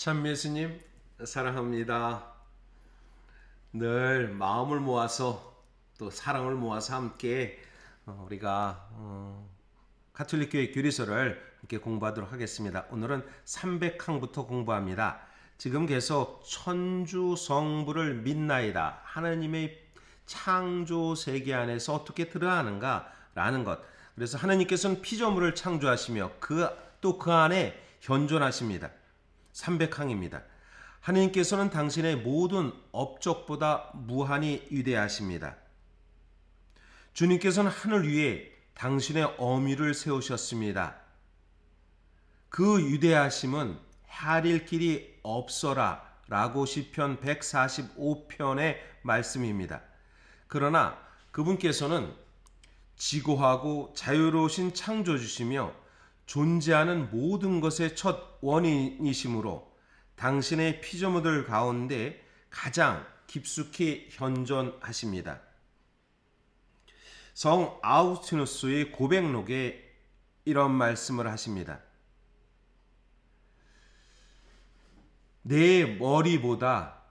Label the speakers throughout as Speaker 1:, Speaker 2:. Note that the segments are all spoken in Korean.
Speaker 1: 참 예수님 사랑합니다. 늘 마음을 모아서 또 사랑을 모아서 함께 어, 우리가 어, 가톨릭 교회 교리서를 함께 공부하도록 하겠습니다. 오늘은 300항부터 공부합니다. 지금 계속 천주 성부를 믿나이다. 하나님의 창조 세계 안에서 어떻게 들어가는가 라는 것. 그래서 하나님께서는 피조물을 창조하시며 그 또 그 안에 현존하십니다. 300항입니다. 하나님께서는 당신의 모든 업적보다 무한히 위대하십니다. 주님께서는 하늘 위에 당신의 어미를 세우셨습니다. 그 위대하심은 헤아릴 길이 없어라 라고 시편 145편의 말씀입니다. 그러나 그분께서는 지고하고 자유로우신 창조주시며 존재하는 모든 것의 첫 원인이시므로 당신의 피조물들 가운데 가장 깊숙이 현존하십니다. 성 아우스티누스의 고백록에 이런 말씀을 하십니다. 내 머리보다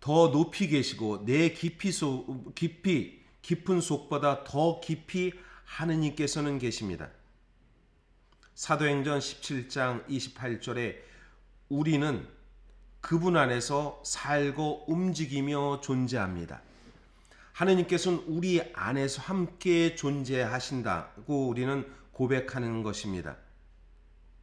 Speaker 1: 더 높이 계시고 내 깊이 속 깊이 깊은 속보다 더 깊이 하느님께서는 계십니다. 사도행전 17장 28절에 우리는 그분 안에서 살고 움직이며 존재합니다. 하느님께서는 우리 안에서 함께 존재하신다고 우리는 고백하는 것입니다.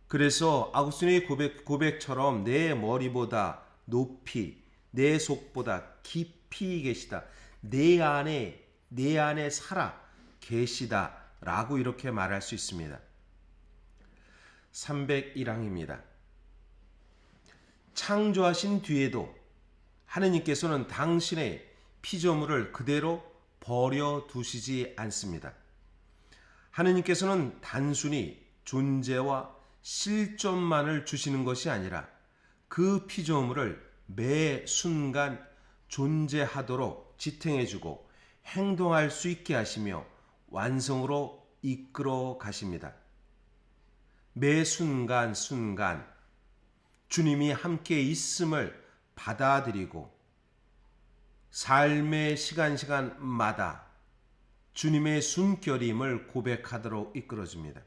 Speaker 1: 그래서 아구스의 고백, 고백처럼 내 머리보다 높이, 내 속보다 깊이 계시다. 내 안에, 내 안에 살아 계시다. 라고 이렇게 말할 수 있습니다. 301항입니다. 창조하신 뒤에도 하느님께서는 당신의 피조물을 그대로 버려 두시지 않습니다. 하느님께서는 단순히 존재와 실존만을 주시는 것이 아니라 그 피조물을 매 순간 존재하도록 지탱해주고 행동할 수 있게 하시며 완성으로 이끌어 가십니다. 매 순간 순간 주님이 함께 있음을 받아들이고 삶의 시간 시간마다 주님의 숨결임을 고백하도록 이끌어줍니다.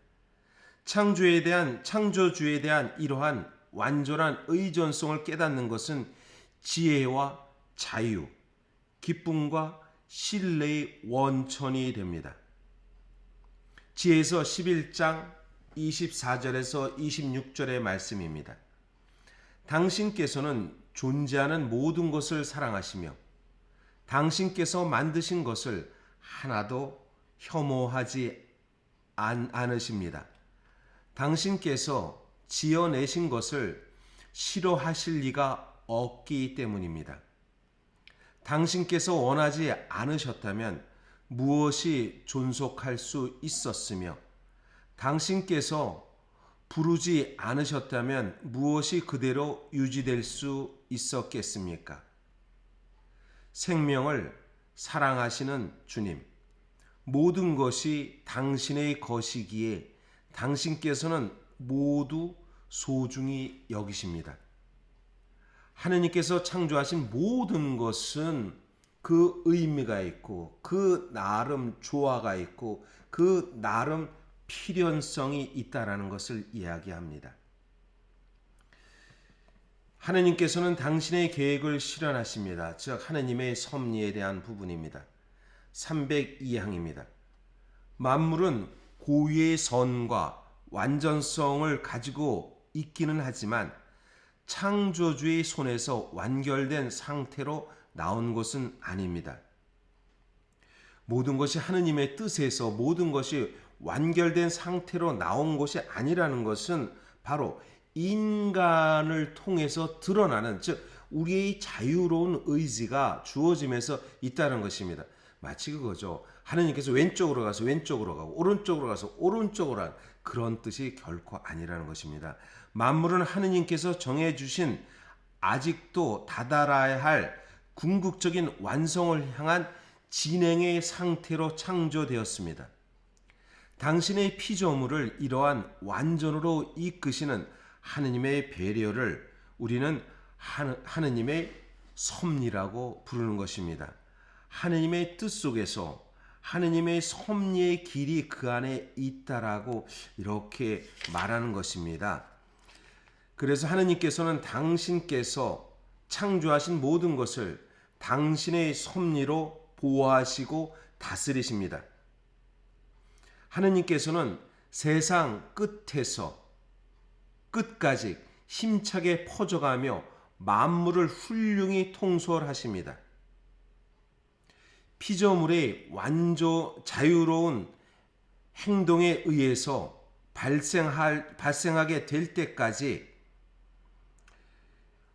Speaker 1: 창조에 대한 창조주에 대한 이러한 완전한 의존성을 깨닫는 것은 지혜와 자유, 기쁨과 신뢰의 원천이 됩니다. 지혜서 11장 24절에서 26절의 말씀입니다. 당신께서는 존재하는 모든 것을 사랑하시며 당신께서 만드신 것을 하나도 혐오하지 않, 않으십니다. 당신께서 지어내신 것을 싫어하실 리가 없기 때문입니다. 당신께서 원하지 않으셨다면 무엇이 존속할 수 있었으며 당신께서 부르지 않으셨다면 무엇이 그대로 유지될 수 있었겠습니까? 생명을 사랑하시는 주님, 모든 것이 당신의 것이기에 당신께서는 모두 소중히 여기십니다. 하느님께서 창조하신 모든 것은 그 의미가 있고 그 나름 조화가 있고 그 나름 필연성이 있다라는 것을 이야기합니다. 하느님께서는 당신의 계획을 실현하십니다. 즉 하느님의 섭리에 대한 부분입니다. 302항입니다. 만물은 고유의 선과 완전성을 가지고 있기는 하지만 창조주의 손에서 완결된 상태로 나온 것은 아닙니다. 모든 것이 하느님의 뜻에서 모든 것이 완결된 상태로 나온 것이 아니라는 것은 바로 인간을 통해서 드러나는 즉 우리의 자유로운 의지가 주어짐에서 있다는 것입니다. 마치 그거죠. 하느님께서 왼쪽으로 가서 왼쪽으로 가고 오른쪽으로 가서 오른쪽으로 한 그런 뜻이 결코 아니라는 것입니다. 만물은 하느님께서 정해 주신 아직도 다다라야 할 궁극적인 완성을 향한 진행의 상태로 창조되었습니다. 당신의 피조물을 이러한 완전으로 이끄시는 하느님의 배려를 우리는 하느- 하느님의 섭리라고 부르는 것입니다. 하느님의 뜻 속에서 하느님의 섭리의 길이 그 안에 있다라고 이렇게 말하는 것입니다. 그래서 하느님께서는 당신께서 창조하신 모든 것을 당신의 섭리로 보호하시고 다스리십니다. 하느님께서는 세상 끝에서 끝까지 힘차게 퍼져가며 만물을 훌륭히 통솔하십니다. 피조물의 완조 자유로운 행동에 의해서 발생할 발생하게 될 때까지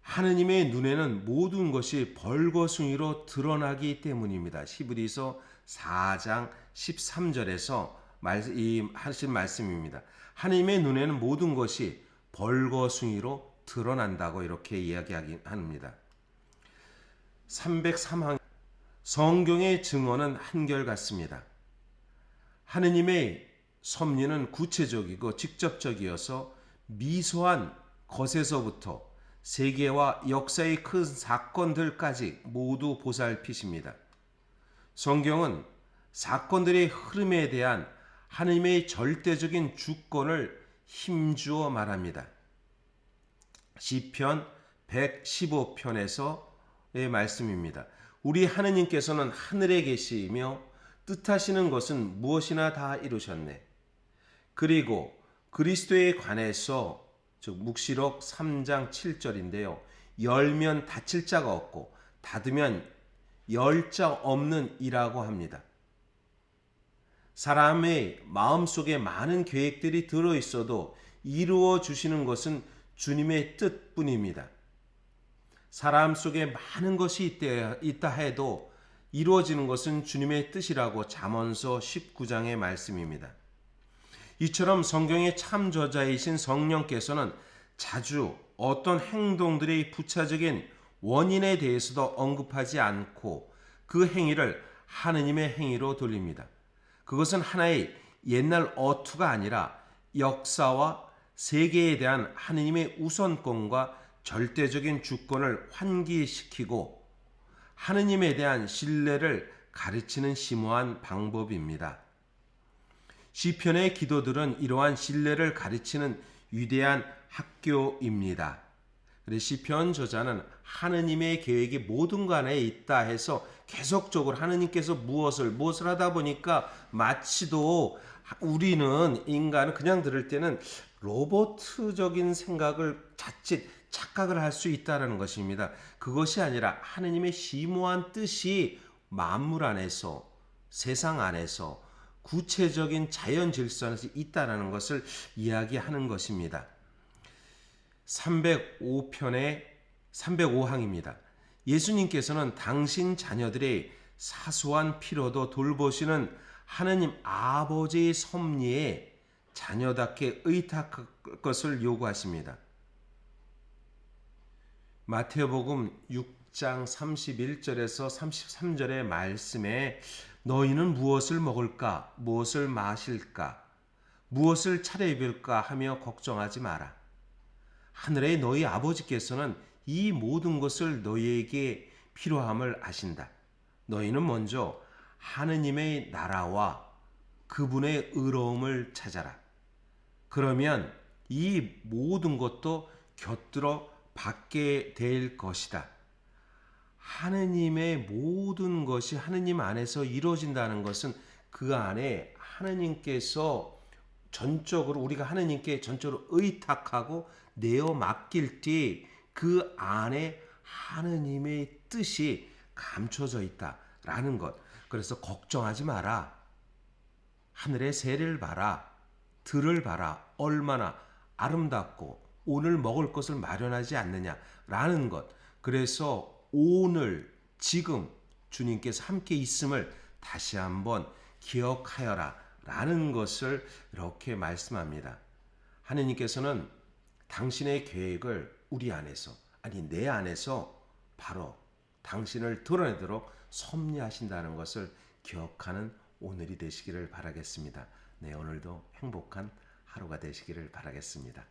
Speaker 1: 하느님의 눈에는 모든 것이 벌거숭이로 드러나기 때문입니다. 히브리서 4장 13절에서 말, 이 하신 말씀입니다. 하느님의 눈에는 모든 것이 벌거숭이로 드러난다고 이렇게 이야기합니다. 303항 성경의 증언은 한결같습니다. 하느님의 섭리는 구체적이고 직접적이어서 미소한 것에서부터 세계와 역사의 큰 사건들까지 모두 보살피십니다. 성경은 사건들의 흐름에 대한 하느님의 절대적인 주권을 힘주어 말합니다. 시편 115편에서의 말씀입니다. 우리 하느님께서는 하늘에 계시며 뜻하시는 것은 무엇이나 다 이루셨네. 그리고 그리스도에 관해서 즉 묵시록 3장 7절인데요. 열면 닫힐 자가 없고 닫으면 열 자 없는 이라고 합니다. 사람의 마음속에 많은 계획들이 들어 있어도 이루어 주시는 것은 주님의 뜻뿐입니다. 사람 속에 많은 것이 있다 해도 이루어지는 것은 주님의 뜻이라고 잠언서 19장의 말씀입니다. 이처럼 성경의 참 저자이신 성령께서는 자주 어떤 행동들의 부차적인 원인에 대해서도 언급하지 않고 그 행위를 하느님의 행위로 돌립니다. 그것은 하나의 옛날 어투가 아니라 역사와 세계에 대한 하느님의 우선권과 절대적인 주권을 환기시키고 하느님에 대한 신뢰를 가르치는 심오한 방법입니다. 시편의 기도들은 이러한 신뢰를 가르치는 위대한 학교입니다. 시편 저자는 하느님의 계획이 모든 것 안에 있다 해서 계속적으로 하느님께서 무엇을 무엇을 하다 보니까 마치도 우리는 인간은 그냥 들을 때는 로보트적인 생각을 자칫 착각을 할 수 있다라는 것입니다. 그것이 아니라 하느님의 심오한 뜻이 만물 안에서 세상 안에서 구체적인 자연 질서 안에서 있다라는 것을 이야기하는 것입니다. 305편의 305항입니다. 예수님께서는 당신 자녀들의 사소한 필요도 돌보시는 하느님 아버지의 섭리에 자녀답게 의탁할 것을 요구하십니다. 마태복음 6장 31절에서 33절의 말씀에 너희는 무엇을 먹을까 무엇을 마실까 무엇을 차려입을까 하며 걱정하지 마라. 하늘의 너희 아버지께서는 이 모든 것을 너희에게 필요함을 아신다. 너희는 먼저 하느님의 나라와 그분의 의로움을 찾아라. 그러면 이 모든 것도 곁들어 받게 될 것이다. 하느님의 모든 것이 하느님 안에서 이루어진다는 것은 그 안에 하느님께서 전적으로 우리가 하느님께 전적으로 의탁하고 내어 맡길 때그 안에 하느님의 뜻이 감춰져 있다라는 것. 그래서 걱정하지 마라. 하늘의 새를 봐라. 들을 봐라. 얼마나 아름답고 오늘 먹을 것을 마련하지 않느냐라는 것. 그래서 오늘 지금 주님께서 함께 있음을 다시 한번 기억하여라 라는 것을 이렇게 말씀합니다. 하느님께서는 당신의 계획을 우리 안에서 아니 내 안에서 바로 당신을 드러내도록 섭리하신다는 것을 기억하는 오늘이 되시기를 바라겠습니다. 네, 오늘도 행복한 하루가 되시기를 바라겠습니다.